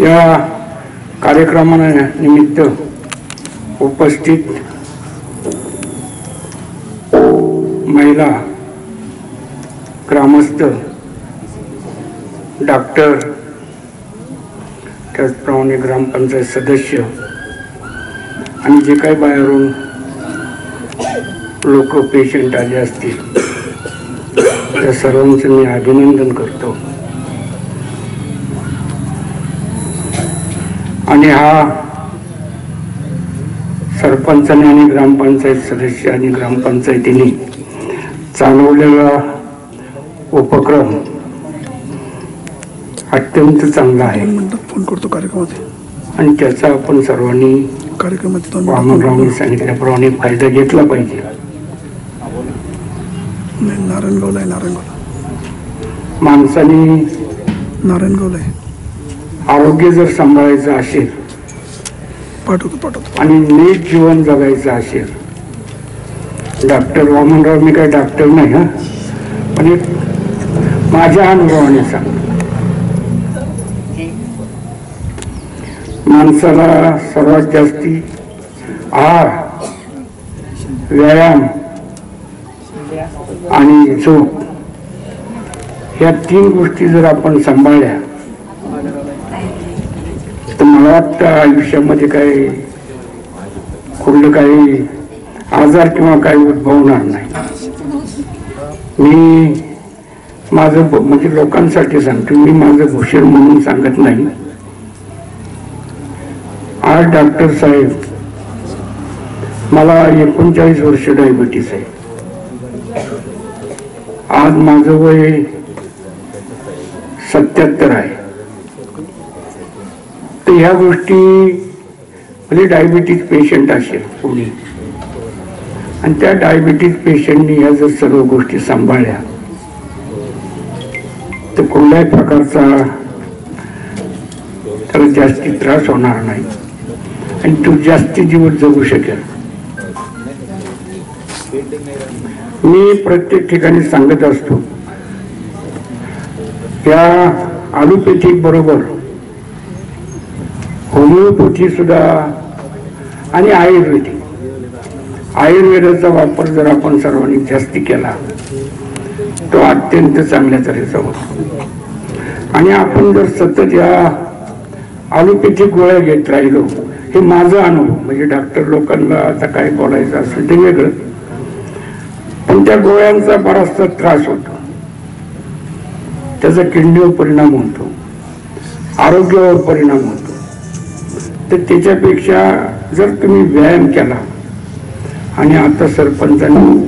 या कार्यक्रमानिमित्त उपस्थित महिला ग्रामस्थ डॉक्टर त्याचप्रमाणे ग्रामपंचायत सदस्य आणि जे काही बाहेरून लोक पेशंट आले असतील त्या सर्वांचं मी अभिनंदन करतो. आणि हा सरपंचाने आणि ग्रामपंचायत सदस्य आणि ग्रामपंचायतीने चालवलेला उपक्रम अत्यंत चांगला आहे. फोन करतो कार्यक्रमात. आणि त्याचा आपण सर्वांनी कार्यक्रमात वामनरावनी. सांगितल्याप्रमाणे फायदा घेतला पाहिजे. नारायणगावला आहे नारायणगावला माणसाने नारायणगावला आहे. आरोग्य जर सांभाळायचं असेल आणि नीट जीवन जगायचं असेल डॉक्टर वामनराव मी काही डॉक्टर नाही हा. पण एक माझ्या अनुभवाने सांग माणसाला सर्वात जास्ती आहार व्यायाम आणि झोप ह्या तीन गोष्टी जर आपण सांभाळल्या तर मला वाटतं आयुष्यामध्ये काय कुठलं काही आजार किंवा काही उद्भवणार नाही. मी माझं म्हणजे लोकांसाठी सांगतो मी माझं भूषण म्हणून सांगत नाही. आज डॉक्टर साहेब मला एकोणचाळीस वर्ष डायबिटीस आहे. आज माझं वय सत्याहत्तर आहे. तर ह्या गोष्टी म्हणजे डायबिटीज पेशंट असेल कोणी आणि त्या डायबिटीज पेशंटनी ह्या जर सर्व गोष्टी सांभाळल्या तर कुठल्याही प्रकारचा त्याला जास्ती त्रास होणार नाही. आणि तो जास्ती जीवन जगू शकेल. मी प्रत्येक ठिकाणी सांगत असतो त्या आलोपॅथिक बरोबर होमिओपॅथी सुद्धा आणि आयुर्वेदिक. आयुर्वेदाचा वापर जर आपण सर्वांनी जास्ती केला तो अत्यंत चांगल्या तऱ्हेचा होतो. आणि आपण जर सतत या आलोपॅथिक गोळ्या घेत राहिलो हे माझा अनुभव म्हणजे डॉक्टर लोकांना आता काय बोलायचं असेल ते वेगळं पण त्या गोळ्यांचा बराचसा त्रास होतो. त्याचा किडनीवर परिणाम होतो. आरोग्यावर परिणाम होतो. तर त्याच्यापेक्षा जर तुम्ही व्यायाम केला आणि आता सरपंचांनी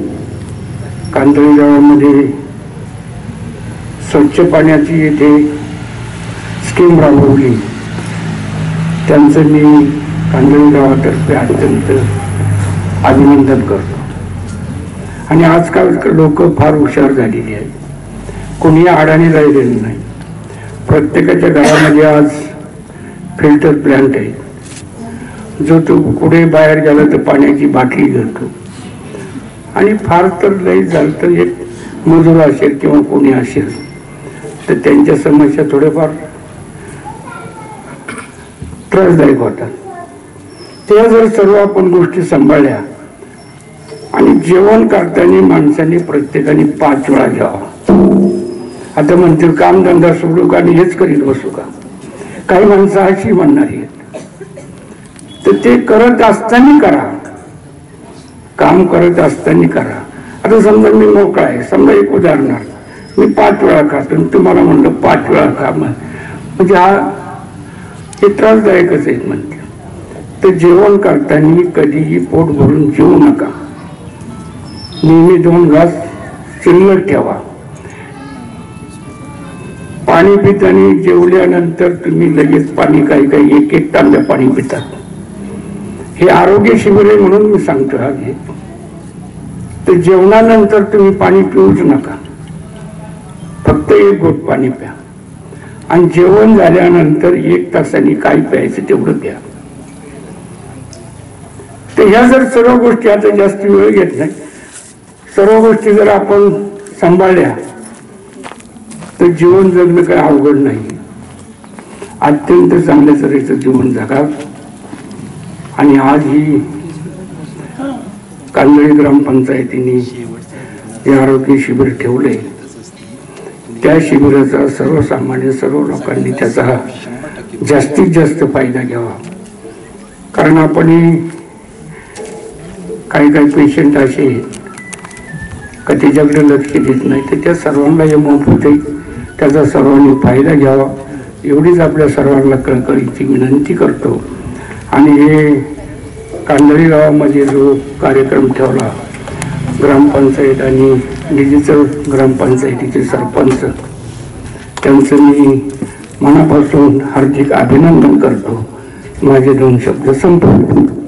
कांदळी गावामध्ये स्वच्छ पाण्याची येथे स्कीम राबवली. त्यांचं मी कांदळी गावातर्फे अत्यंत अभिनंदन करतो. आणि आजकाल लोक फार हुशार झालेली आहेत. कोणी आडाने राहिलेलं नाही. प्रत्येकाच्या घरामध्ये आज फिल्टर प्लांट आहे जो तो कुठे बाहेर गेला तर पाण्याची बाटली घेतो. आणि फार तर लई झालं तर एक मजूर असेल किंवा कोणी असेल तर त्यांच्या समस्या थोड्याफार त्रासदायक होतात. त्या जर सर्व आपण गोष्टी सांभाळल्या आणि जेवण करताना माणसाने प्रत्येकाने पाच वेळा घ्यावा आता म्हणतील कामधंदा सोडू का आणि हेच करीत बसू का? काही माणसं अशी म्हणणारी आहेत. तर ते करत असताना करा. काम करत असताना करा. आता समजा मी मोकळा आहे. समजा एक उदाहरणार्थ मी पाच वेळा खातो तुम्हाला म्हणलं पाच वेळा खा म्हण- म्हणजे हा हे त्रासदायकच आहे म्हणते. तर जेवण करताना कधीही पोट भरून जेवू नका. नेहमी दोन घास शिल्लक ठेवा. पाणी पिताना जेवल्यानंतर तुम्ही लगेच पाणी काही काही एक एक तांब्या पाणी पितात. हे आरोग्य शिबिर आहे म्हणून मी सांगतो हा घे तर जेवणानंतर तुम्ही पाणी पिऊच नका. फक्त एक घोट पाणी प्या. आणि जेवण झाल्यानंतर एक तासाने काय प्यायचं तेवढं प्या. तर ह्या जर सर्व गोष्टी आता जास्त वेळ घेत नाही. सर्व गोष्टी जर आपण सांभाळल्या तर जीवन जगणं काही अवघड नाही. अत्यंत चांगल्या तऱ्हेचं जीवन जगा आणि आज ही कांदळी ग्रामपंचायतीने जे आरोग्य शिबिर ठेवले. त्या शिबिराचा सर्वसामान्य सर्व लोकांनी त्याचा जास्तीत जास्त फायदा घ्यावा. कारण आपण काही काही पेशंट असे आहेत का त्याच्याकडे लक्ष देत नाही तर त्या सर्वांना हे मोफत आहे त्याचा सर्वांनी फायदा घ्यावा. एवढीच आपल्या सर्वांना कळकळीची विनंती करतो. आणि हे कांदळी गावामध्ये जो कार्यक्रम ठेवला ग्रामपंचायत आणि डिजिटल ग्रामपंचायतीचे सरपंच त्यांचं मी मनापासून हार्दिक अभिनंदन करतो. माझे दोन शब्द संपवले